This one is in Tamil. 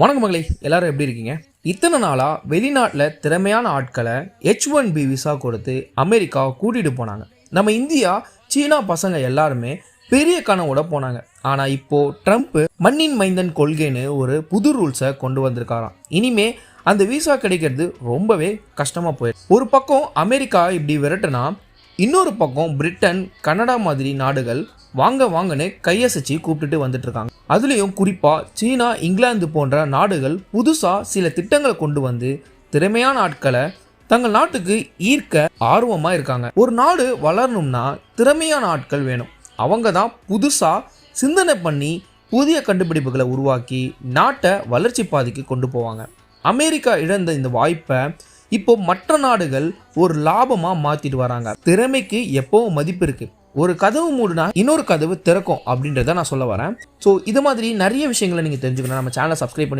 வணக்கம் மகளே எல்லாரும் எப்படி இருக்கீங்க? இத்தனை நாளாக வெளிநாட்டில் திறமையான ஆட்களை ஹெச் ஒன் பி விசா கொடுத்து அமெரிக்கா கூட்டிகிட்டு போனாங்க. நம்ம இந்தியா சீனா பசங்க எல்லாருமே பெரிய கனவோட போனாங்க. ஆனால் இப்போது ட்ரம்ப் மண்ணின் மைந்தன் கொள்கைன்னு ஒரு புது ரூல்ஸை கொண்டு வந்திருக்காராம். இனிமே அந்த விசா கிடைக்கிறது ரொம்பவே கஷ்டமாக போயிடுது ஒரு பக்கம் அமெரிக்கா இப்படி விரட்டுனா இன்னொரு பக்கம் பிரிட்டன் கனடா மாதிரி நாடுகள் வாங்க வாங்கன்னு கையசைச்சு கூப்பிட்டுட்டு வந்துட்டு இருக்காங்க அதுலேயும் குறிப்பாக சீனா இங்கிலாந்து போன்ற நாடுகள் புதுசாக சில திட்டங்களை கொண்டு வந்து திறமையான ஆட்களை தங்கள் நாட்டுக்கு ஈர்க்க ஆர்வமாக இருக்காங்க. ஒரு நாடு வளரணும்னா திறமையான ஆட்கள் வேணும். அவங்க தான் புதுசாக சிந்தனை பண்ணி புதிய கண்டுபிடிப்புகளை உருவாக்கி நாட்டை வளர்ச்சி பாதைக்கு கொண்டு போவாங்க. அமெரிக்கா இழந்த இந்த வாய்ப்பை இப்போ மற்ற நாடுகள் ஒரு லாபமா மாத்திட்டு வராங்க. திறமைக்கு எப்பவும் மதிப்பு இருக்கு. ஒரு கதவு மூடுனா இன்னொரு கதவு திறக்கும் அப்படின்றத நான் சொல்ல வரேன். ஸோ இது மாதிரி நிறைய விஷயங்களை நீங்கள் தெரிஞ்சுக்கணும். நம்ம சேனலை சப்ஸ்கிரைப் பண்ணி